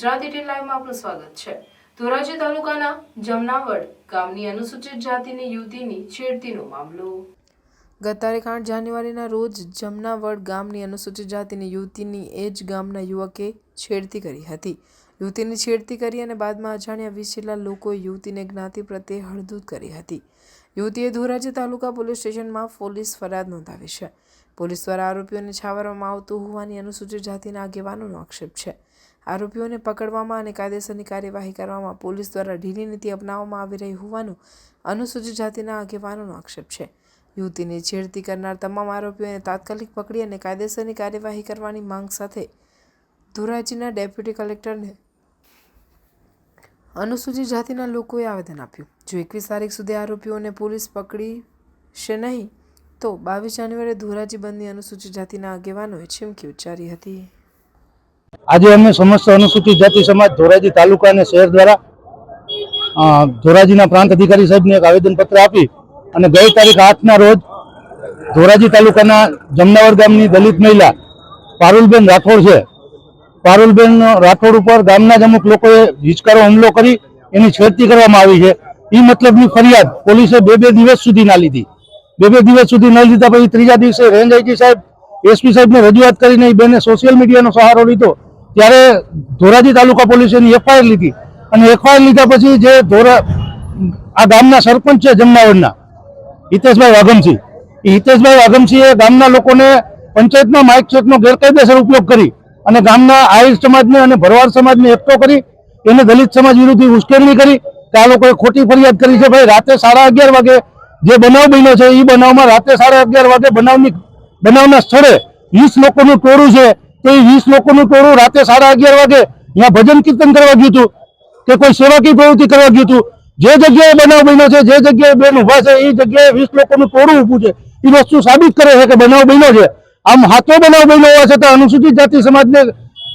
Gujarat eighteen લાઈવમાં આપનું સ્વાગત છે. ધોરાજી તાલુકાના જમનાવડ ગામની અનુસૂચિત જાતિની યુવતીની છેડતીનો મામલો. ગત તારીખ આઠ જાન્યુઆરીના રોજ જમનાવડ ગામની અનુસૂચિત જાતિની યુવતીની એ જ ગામના યુવકે છેડતી કરી હતી. યુવતીની છેડતી કરી અને બાદમાં અજાણ્યા વીસ જેટલા લોકોએ યુવતીને જ્ઞાતિ પ્રત્યે હળદૂત કરી હતી. યુવતીએ ધોરાજી તાલુકા પોલીસ સ્ટેશનમાં પોલીસ ફરિયાદ નોંધાવી છે. પોલીસ દ્વારા આરોપીઓને છાવરવામાં આવતું હોવાની અનુસૂચિત જાતિના આગેવાનોનો આક્ષેપ છે. આરોપીઓને પકડવામાં અને કાયદેસરની કાર્યવાહી કરવામાં પોલીસ દ્વારા ઢીલી નીતિ અપનાવવામાં આવી રહી હોવાનું અનુસૂચિત જાતિના આગેવાનોનો આક્ષેપ છે. યુવતીને છેડતી કરનાર તમામ આરોપીઓને તાત્કાલિક પકડી અને કાયદેસરની કાર્યવાહી કરવાની માંગ સાથે ધોરાજીના ડેપ્યુટી કલેક્ટરને અનુસૂચિત જાતિના લોકોએ આવેદન આપ્યું. જો એકવીસ તારીખ સુધી આરોપીઓને પોલીસ પકડીશે નહીં, તો બાવીસ જાન્યુઆરીએ ધોરાજી બંધની અનુસૂચિત જાતિના આગેવાનોએ ચીમકી ઉચ્ચારી હતી. આજે અમે સમસ્ત અનુસૂચિત જાતિ સમાજ ધોરાજી તાલુકા અને શહેર દ્વારા ધોરાજીના પ્રાંત અધિકારી સાહેબને એક આવેદનપત્ર આપી અને ગઈ તારીખ આઠના રોજ ધોરાજી તાલુકાના જમનાવર ગામની દલિત મહિલા પારુલબેન રાઠોડ છે. પારુલબેન રાઠોડ ઉપર ગામના જ અમુક લોકોએ હિચકારો હુમલો કરી, એની છેડતી કરવામાં આવી છે. એ મતલબની ફરિયાદ પોલીસે બે બે દિવસ સુધી ના લીધી. બે બે દિવસ સુધી ન લીધા પછી ત્રીજા દિવસે રેન્જ આઈજી સાહેબ એસપી સાહેબને રજૂઆત કરીને એ બેને સોશિયલ મીડિયાનો સહારો લીધો. ત્યારે ધોરાજી તાલુકા પોલીસે એફઆઈઆર લીધી. અને એફઆઈઆર લીધા પછી જે ધોરા આ ગામના સરપંચ છે જમનાવડના, હિતેશભાઈ વાઘમસિંહ. એ હિતેશભાઈ વાઘમસિંહે ગામના લોકોને પંચાયતના માઇક ચેકનો ગેરકાયદેસર ઉપયોગ કરી અને ગામના આહિર સમાજને અને ભરવાડ સમાજને એકઠો કરી, એને દલિત સમાજ વિરુદ્ધ ઉશ્કેરણી કરી, કે આ લોકોએ ખોટી ફરિયાદ કરી છે, ભાઈ, રાતે સાડા અગિયાર વાગે જે બનાવ બન્યો છે એ બનાવમાં રાતે સાડા અગિયાર વાગે બનાવની બનાવના સ્થળે વીસ લોકોનું ટોળું છે. તે વીસ લોકોનું ટોળું રાતે સાડા અગિયાર વાગે ત્યાં ભજન કીર્તન કરવા ગયું હતું કે કોઈ સેવાકીય પ્રવૃત્તિ કરવા ગયું હતું. જે જગ્યાએ બનાવ બન્યો છે, જે જગ્યાએ બેન ઊભા છે, એ જગ્યાએ વીસ લોકોનું ટોળું ઊભું છે. એ વસ્તુ સાબિત કરે છે કે બનાવ બન્યો છે. આમ હાથો બનાવ બન્યો હોવા છતાં અનુસૂચિત જાતિ સમાજને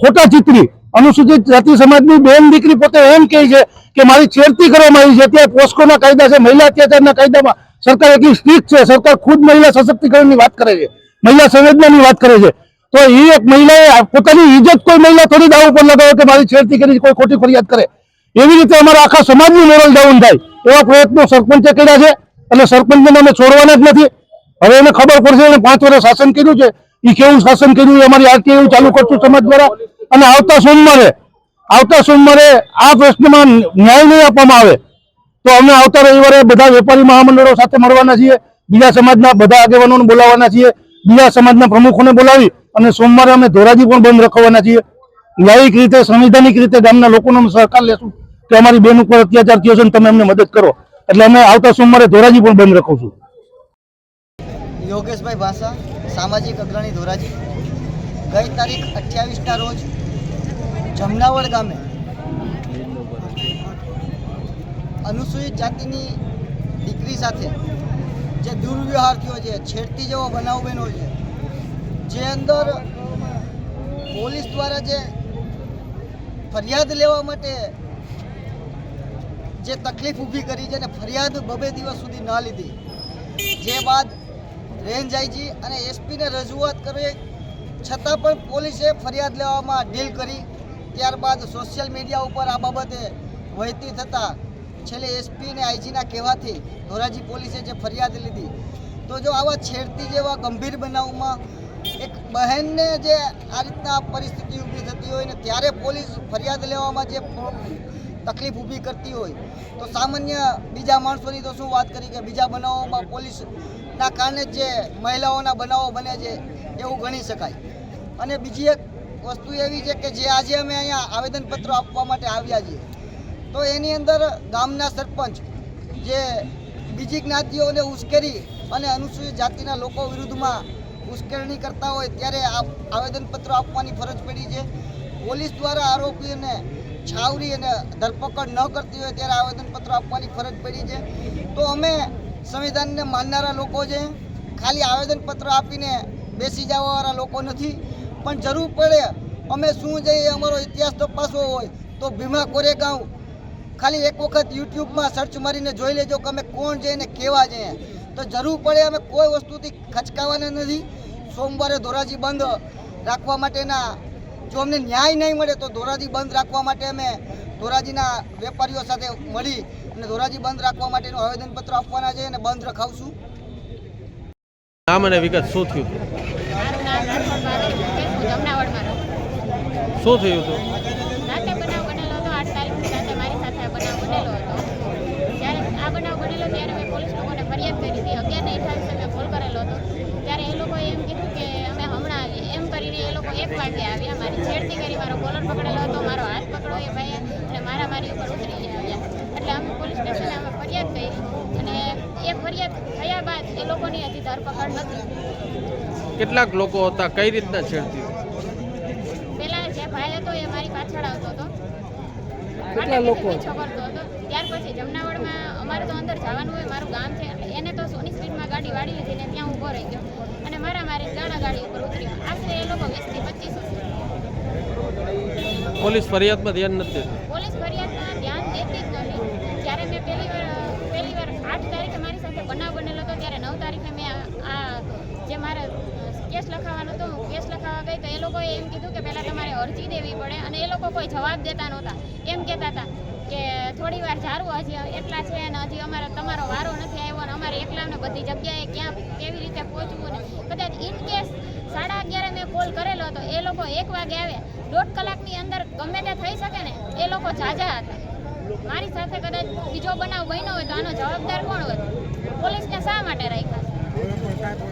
ખોટા ચિત્રી, અનુસૂચિત જાતિ સમાજની બેન દીકરી પોતે એમ કહે છે કે મારી છેડતી કરવામાં આવી છે. ત્યાં પોસ્કોના કાયદા છે, મહિલા અત્યાચારના કાયદામાં સરકાર એટલી સ્ટ્રિક્ટ છે, સરકાર ખુદ મહિલા સશક્તિકરણની વાત કરે છે. મહિલા સંવેદનાની વાત કરે છે. તો એ એક મહિલાએ પોતાની ઇજ્જત કોઈ મહિલા થોડી દાવ ઉપર લગાવે કે મારી છેડતી કરી કોઈ ખોટી ફરિયાદ કરે. એવી રીતે અમારા આખા સમાજનું મોરલ ડાઉન થાય. એવા પ્રયત્નો સરપંચે કર્યા છે. એટલે સરપંચને અમે છોડવાના જ નથી. હવે એને ખબર પડશે એને પાંચ વર્ષ શાસન કર્યું છે. એ કેવું શાસન કર્યું? અમારી આરતી એવું ચાલુ કરશું સમાજ દ્વારા. અને આવતા સોમવારે આવતા સોમવારે આ પ્રશ્નમાં ન્યાય નહીં આપવામાં આવે. તો અમે આવતા રવિવારે બધા વેપારી મહામંડળો સાથે મળવાના છીએ. બીજા સમાજના બધા આગેવાનોને બોલાવવાના છીએ. બીજા સમાજના પ્રમુખોને બોલાવી અને સોમવારે અમે ધોરાજી પણ બંધ રખવાના છીએ. ન્યાયિક રીતે, સંવિધાનિક રીતે ગામના લોકોનો સહકાર લેશું કે અમારી બેન ઉપર અત્યાચાર થયો છે અને તમે અમને મદદ કરો. એટલે અમે આવતા સોમવારે ધોરાજી પણ બંધ રખવશું યોગેશભાઈ ભાષા સામાજિક અગ્રણી ધોરાજી. ગઈ તારીખ અઠ્યાવીસના રોજ જમનાવડ ગામે અનુસૂચિત જાતિની દીકરી સાથે જે દુર્વ્યવહાર થયો છે, છેડતી જેવો બનાવ બન્યો છે, જે અંદર પોલીસ દ્વારા જે ફરિયાદ લેવા માટે જે તકલીફ ઊભી કરી છે અને ફરિયાદ બબે દિવસ સુધી ન લીધી. જે બાદ રેન્જ આઈજી અને એસપીને રજૂઆત કરી, છતાં પણ પોલીસે ફરિયાદ લેવામાં ડીલ કરી. ત્યારબાદ સોશિયલ મીડિયા ઉપર આ બાબતે વહેતી થતાં છેલ્લે એસપી અને આઈજીના કહેવાથી ધોરાજી પોલીસે જે ફરિયાદ લીધી, તો જો આવા છેડતી જેવા ગંભીર બનાવમાં એક બહેનને જે આ રીતના પરિસ્થિતિ ઊભી થતી હોય ને ત્યારે પોલીસ ફરિયાદ લેવામાં જે તકલીફ ઊભી કરતી હોય, તો સામાન્ય બીજા માણસોની તો શું વાત કરી કે બીજા બનાવોમાં પોલીસના કારણે જે મહિલાઓના બનાવો બને છે એવું ગણી શકાય. અને બીજી એક વસ્તુ એવી છે કે જે આજે અમે અહીંયા આવેદનપત્રો આપવા માટે આવ્યા છીએ. તો એની અંદર ગામના સરપંચ જે બીજી જ્ઞાતિઓને ઉશ્કેરી અને અનુસૂચિત જાતિના લોકો વિરુદ્ધમાં ઉશ્કેરણી કરતા હોય ત્યારે આવેદનપત્ર આપવાની ફરજ પડી છે. પોલીસ દ્વારા આરોપીને છાવરી અને ધરપકડ ન કરતી હોય ત્યારે આવેદનપત્ર આપવાની ફરજ પડી છે. તો અમે સંવિધાનને માનનારા લોકો છે. ખાલી આવેદનપત્ર આપીને બેસી જવાવાળા લોકો નથી. પણ જરૂર પડે અમે શું જઈએ અમારો ઇતિહાસ તપાસવો હોય તો ભીમા કોરેગાંવ ખાલી એક વખત યુટ્યુબમાં સર્ચ મારીને જોઈ લેજો કે અમે કોણ છે ને કેવા છે. તો જરૂર પડે અમે કોઈ વસ્તુથી ખચકાવાના નથી. સોમવારે ધોરાજી બંધ રાખવા માટેના જો અમને ન્યાય નહીં મળે તો ધોરાજી બંધ રાખવા માટે અમે ધોરાજીના વેપારીઓ સાથે મળી અને ધોરાજી બંધ રાખવા માટેનું આવેદનપત્ર આપવાના છે અને બંધ રખાવશું. નામ અને વિગત શું થયું? હતું શું થયું હતું રાતે બનાવ બનેલો હતો આઠ તારીખની રાતે મારી સાથે આ બનાવ બનેલો હતો જ્યારે આ બનાવ બનેલો ત્યારે મેં પોલીસ લોકોને ફરિયાદ કરી હતી અગિયારને અઠાવીસે મેં કોલ કરેલો હતો ત્યારે એ લોકોએ એમ કીધું કે અમે હમણાં આવીએ એમ કરીને એ લોકો એક વાગે આવ્યા મારી છેડતી કરી મારો કોલર પકડેલો હતો મારો હાથ પકડો એ ભાઈએ અને મારા મારી ઉપર ઉતરી આવ્યા એટલે અમે પોલીસ સ્ટેશને અમે ફરિયાદ કરી અને એ ફરિયાદ થયા બાદ એ લોકોની હજી ધરપકડ નથી. કેટલાક લોકો હતા? કઈ રીતના છેડતી પેલા જે ભાઈ હતો એ મારી પાછળ આવતો હતો. કેટલા લોકો પીછો કરતો હતો. ત્યાર પછી જમનાવડમાં અમારે તો અંદર જવાનું હોય મારું ગામ છે એટલે એને તો સોની સ્પીડમાં ગાડી વાળી લીધી ને ત્યાં ઊભો રહી ગયો. અને મારા મારી ગાડા ઉપર ઉતર્યો. આશરે એ લોકો વીસથી પચીસ પોલીસ ફરિયાદમાં ધ્યાન નથી પોલીસ ફરિયાદમાં ધ્યાન દેતી જ નથી. જ્યારે મેં પહેલી વાર પહેલી વાર આઠ તારીખે મારી સાથે બનાવ બનેલો હતો ત્યારે નવ તારીખે મેં આ- આ જે મારે કેસ લખાવવાનો હતો હું કેસ લખાવવા ગઈ તો એ લોકોએ એમ કીધું કે પહેલાં તમારે અરજી દેવી પડે અને એ લોકો કોઈ જવાબ દેતા નહોતા. એમ કહેતા હતા કે થોડી વાર જારું હજી એટલા છે અને હજી અમારો તમારો વારો નથી આવ્યો અને અમારે એકલાને બધી જગ્યાએ ક્યાં કેવી રીતે પહોંચવું ને કદાચ ઇન કેસ સાડા અગિયારે મેં કોલ કરેલો હતો, એ લોકો એક વાગે આવે દોઢ કલાકની અંદર ગમે તે થઈ શકે ને, એ લોકો જાજા હતા. મારી સાથે કદાચ બીજો બનાવ બન્યો હોય તો આનો જવાબદાર કોણ હોય? પોલીસને શા માટે રાખ્યા?